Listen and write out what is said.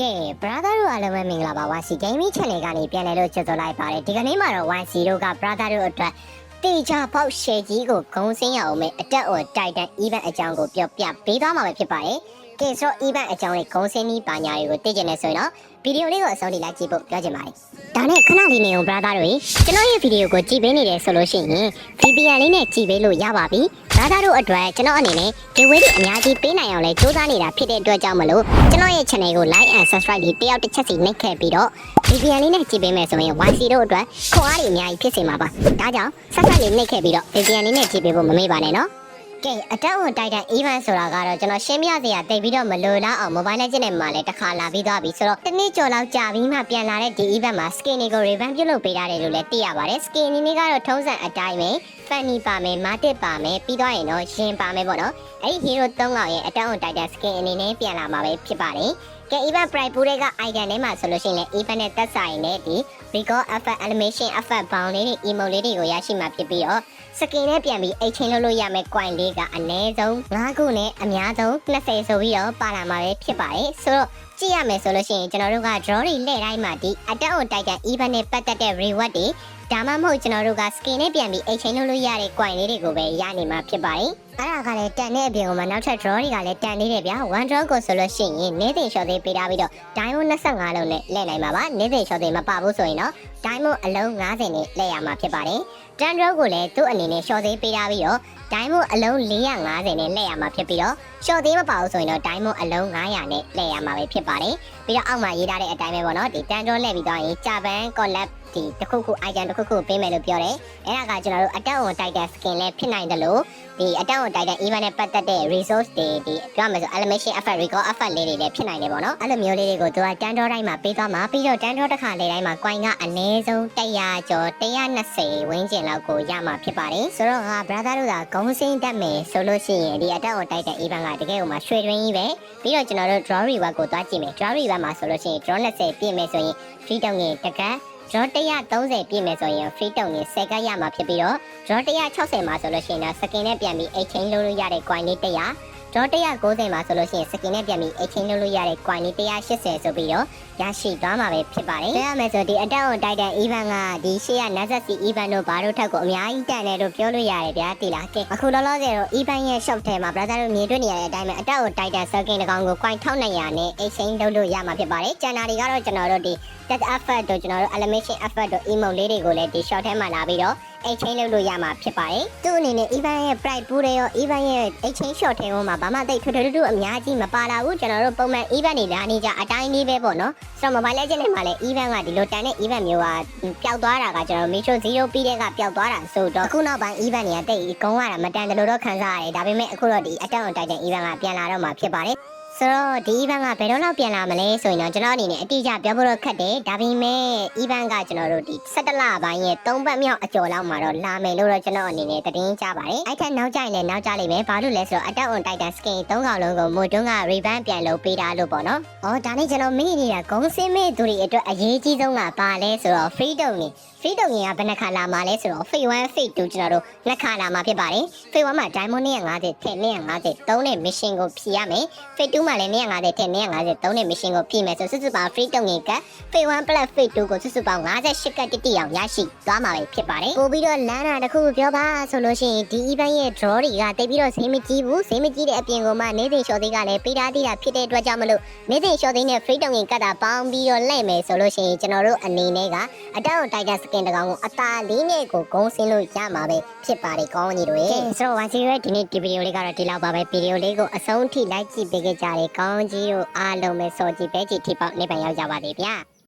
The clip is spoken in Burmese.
ကဲ brother တို့အားလုံးပဲမင်္ဂလာပါ YC Gaming Channel ကနေပြန်လည်လို့ကြိုဆိုလိုက်ပါတယ်ဒီကနေ့မှာတော့ YC တို့က brother တို့အတွက်တေချာပေါက်ရှယ်ကြီးကိုဂုံစင်းရအောင်မယ်အတက်အော်တိုက်တန် event အကြောင်းကိုပြောပြပေးသွားမှာပဲဖြစ်ပါတယ် ကဲဆိုတော့ event အကြောင်းလေးဂုံစင်းပြီးပါညာတွေကိုသိကျင်နေဆိုရင်တော့ဗီဒီယိုလေးကိုအဆုံးထိလိုက်ကြည့်ဖို့ပြောချင်ပါတယ်ဒါနဲ့ခဏလေးနေအောင် brother တို့ကျွန်တော်ရဲ့ဗီဒီယိုကိုကြည့်ပေးနေတယ်ဆိုလို့ရှိရင် VPN လေးနဲ့ကြည့်ပေးလို့ရပါပြီဘာသာတို့အတွက်ကျွန်တော်အနေနဲ့ giveaway တွေအများကြီးပေးနိုင်အောင်လဲစူးစမ်းနေတာဖြစ်တဲ့အတွက်ကြောင့်မလို့ကျွန်တော်ရဲ့ channel ကို like and subscribe ဒီတယောက်တစ်ချက်စီနှိပ်ခဲ့ပြီးတော့ VPN လေးနဲ့ကြည့်ပေးမယ်ဆိုရင် YC တို့အတွက်ခွန်အားတွေအများကြီးဖြစ်စေမှာပါဒါကြောင့်ဆက်ဆက်လေးနှိပ်ခဲ့ပြီးတော့ VPN လေးနဲ့ကြည့်ပေးဖို့မမေ့ပါနဲ့နော် ကဲအတက်ဝန်တိုက်တဲ့ event ဆိုတာကတော့ကျွန်တော်ရှင်းပြစရာတိတ်ပြီးတော့မလိုလားအောင် mobile legend နဲ့မှလည်းတစ်ခါလာပြီးသွားပြီဆိုတော့တစ်နှစ်ကျော်လောက်ကြာပြီးမှပြန်လာတဲ့ဒီ event မှာ skin တွေကို revamp ပြုလုပ်ပေးရတယ်လို့လည်းသိရပါတယ် skin အနေနဲ့ကတော့ထုံးစံအတိုင်းပဲ funny ပါမယ် market ပါမယ်ပြီးတော့ရင်တော့ရှင်ပါမယ်ပေါ့နော်အဲ့ဒီ hero ၃កောင်ရဲ့အတက်ဝန်တိုက်တဲ့ skin အနေနဲ့ပြန်လာမှာပဲဖြစ်ပါတယ် ကဲ event price pool တွေက icon ထဲမှာဆိုလို့ရှိရင်လည်း event နဲ့သက်ဆိုင်တဲ့ဒီ record effect animation effect bound လေးတွေ emote လေးတွေကိုရရှိမှာဖြစ်ပြီးတော့ skin နဲ့ပြန်ပြီး exchange လုပ်လို့ရမယ့် coin လေးကအနည်းဆုံး9ခုနဲ့အများဆုံး20ဆိုပြီးတော့ပါလာမှာပဲဖြစ်ပါတယ်ဆိုတော့ကြည့်ရမယ်ဆိုလို့ရှိရင်ကျွန်တော်တို့က draw တွေလှည့်တိုင်းမှာဒီ attack on titan event နဲ့ပတ်သက်တဲ့ reward တွေဒါမှမဟုတ်ကျွန်တော်တို့က skin နဲ့ပြန်ပြီး exchange လုပ်လို့ရတဲ့ coin လေးတွေကိုပဲရနေမှာဖြစ်ပါတယ် အဲ့ဒါကလည်းတန်တဲ့အပြင်ကမှနောက်ထပ် draw တွေကလည်းတန်နေတယ်ဗျာ one draw ကိုဆိုလို့ရှိရင်နေသိ short သေးပေးထားပြီးတော့ diamond 25လုံးနဲ့လဲနိုင်မှာပါနေသိ short သေးမပါဘူးဆိုရင်တော့ diamond အလုံး90နဲ့လဲရမှာဖြစ်ပါတယ်တန် draw ကိုလည်းသူ့အနေနဲ့ short သေးပေးထားပြီးတော့ diamond အလုံး450နဲ့လဲရမှာဖြစ်ပြီးတော့ short သေးမပါဘူးဆိုရင်တော့ diamond အလုံး900နဲ့လဲရမှာပဲဖြစ်ပါတယ်ပြီးတော့အောက်မှာရေးထားတဲ့အတိုင်းပဲပေါ့နော်ဒီတန် draw လဲပြီးတော့ရင် Japan collab ဒီတစ်ခုခု item တစ်ခုခုပေးမယ်လို့ပြောတယ်အဲ့ဒါကကျွန်တော်တို့အတက်အွန်တိုက်တဲ့ skin လည်းဖြစ်နိုင်တယ်လို့ဒီအတက်အွန်တိုက်တဲ့ event နဲ့ပတ်သက်တဲ့ resource တွေဒီပြောရမယ်ဆို animation effect record effect လေးတွေလည်းဖြစ်နိုင်တယ်ပေါ့နော်အဲ့လိုမျိုးလေးတွေကိုသူကတန်တော်တိုင်းမှာပေးသွားမှာပြီးတော့တန်တော်တစ်ခါလေတိုင်းမှာ coin ကအနည်းဆုံး100ကျော်120ဝန်းကျင်လောက်ကိုရမှာဖြစ်ပါတယ်ဆိုတော့ငါ brother တို့ကဂုံးစင်းတက်မယ်ဆိုလို့ရှိရင်ဒီအတက်အွန်တိုက်တဲ့ event ကတကယ်ကိုမှရွှေတွင်းကြီးပဲပြီးတော့ကျွန်တော်တို့ draw reward ကိုသွားကြည့်မယ် draw reward မှာဆိုလို့ရှိရင် draw 20ပြည့်မယ်ဆိုရင် free တောင်းငယ်တကယ် draw 130ပြည့်မယ်ဆိုရင် free တုံနေ10ကရမှာဖြစ်ပြီးတော့ draw 160မှာဆိုလို့ရှိရင်တော့ skin နဲ့ပြန်ပြီး exchange လုပ်လို့ရတဲ့ coin လေး100 draw 190မှာဆိုလို့ရှိရင် skin နဲ့ပြန်ပြီး exchange လုပ်လို့ရတဲ့ coin လေး180ဆိုပြီးတော့ရရှိသွားမှာပဲဖြစ်ပါတယ်။ပြောရမယ်ဆိုဒီအတက် on titan event ကဒီရှေ့က Nazat C event တို့ဘာတို့ထက်ကိုအများကြီးတန်တယ်လို့ပြောလို့ရတယ်ဗျာတိလား။ကဲအခုလောလောဆယ်တော့ event ရဲ့ shop ထဲမှာ brother တို့မြင်တွေ့နေရတဲ့အတိုင်းပဲအတက် on titan skin တစ်ကောင်ကို coin 1200နဲ့ exchange လုပ်လို့ရမှာဖြစ်ပါတယ်။ကျန်တာတွေကတော့ကျွန်တော်တို့ဒီ death effect တို့ကျွန်တော်တို့ animation effect တို့ emote လေးတွေကိုလည်းဒီ short ထဲမှာလာပြီးတော့ exchange လုပ်လို့ရမှာဖြစ်ပါတယ်။သူ့အနေနဲ့ event ရဲ့ price pool တွေရော event ရဲ့ exchange short ထဲမှာဘာမှတိတ်ထွတ်ထွတ်ထွတ်အများကြီးမပါလာဘူးကျွန်တော်တို့ပုံမှန် event တွေလာနေကြအတိုင်းလေးပဲပေါ့နော်။ဆိုတော့ mobile legend တွေမှာလည်း event ကဒီလိုတန်တဲ့ event မျိုးကပျောက်သွားတာကကျွန်တော် Metro 0ပြီးတဲ့ကပျောက်သွားတာဆိုတော့အခုနောက်ပိုင်း event တွေကတိတ်ကုန်းရတာမတန်တယ်လို့တော့ခံစားရတယ်။ဒါပေမဲ့အခုတော့ဒီ attack on titan event ကပြန်လာတော့မှာဖြစ်ပါတယ်။ ဆိုတော့ဒီ event ကဘယ်တော့လောက်ပြန်လာမလဲဆိုရင်တော့ကျွန်တော်အနေနဲ့အတိအကျပြောဖို့တော့ခက်တယ်ဒါပေမဲ့ event ကကျွန်တော်တို့ဒီ17လပိုင်းရဲ့3ပတ်မြောက်အကျော်လောက်မှာတော့လာမယ်လို့တော့ကျွန်တော်အနေနဲ့သတင်းကြားပါတယ်အဲ့ထက်နောက်ကျရင်လည်းနောက်ကျလိမ့်မယ်ဘာလို့လဲဆိုတော့ attack on titan skin 3កောင်လုံးကိုမို့တွန်းက revamp ပြန်လုပ်ပေးတာလို့ပေါ့နော်အော်ဒါနဲ့ကျွန်တော်မေ့နေတာဂုံးစင်းမဲ့သူတွေအတွက်အရေးကြီးဆုံးကဘာလဲဆိုတော့ freedom နေ freedom ရင်ကဘယ်နှခါလာမှာလဲဆိုတော့ phase 1 phase 2ကျွန်တော်တို့နှစ်ခါလာမှာဖြစ်ပါတယ် phase 1မှာ diamond 250ထက်250 3နဲ့ mission ကိုဖြည့်ရမယ် phase 2မှာလည်း250ထက်250 3နဲ့ mission ကိုဖြည့်မယ်ဆိုစုစုပေါင်း freedom ရင်က phase 1 plus phase 2ကိုစုစုပေါင်း58ကတိတိအောင်ရရှိသွားမှာပဲဖြစ်ပါတယ်ပို့ပြီးတော့လမ်းတာတစ်ခုပြောပါဆိုလို့ရှိရင်ဒီ event ရဲ့ draw တွေကတိတ်ပြီးတော့ဈေးမကြီးဘူးဈေးမကြီးတဲ့အပြင်ကမှနေစဉ် short သေးကလည်းပေးထားသေးတာဖြစ်တဲ့အတွက်ကြောင့်မလို့နေစဉ် short သေးနဲ့ freedom ရင်ကတ်တာပေါင်းပြီးတော့လဲ့မယ်ဆိုလို့ရှိရင်ကျွန်တော်တို့အနေနဲ့ကအတောက် tiger skin တကောင်ကိုအသာလေးနဲ့ကိုဂုံးစင်းလို့ရမှာပဲဖြစ်ပါတယ်ကောင်းကြီးတို့ရေဆိုတော့ one zero ဒီနေ့ဒီဗီဒီယိုလေးကတော့ဒီလောက်ပါပဲဗီဒီယိုလေးကိုအဆုံးထိလိုက်ကြည့်ပေးကြတယ်ကောင်းကြီးတို့အားလုံးပဲစောကြည့်ပဲကြည့်ထိပေါက်နေပန်ရောက်ကြပါသေးဗျာ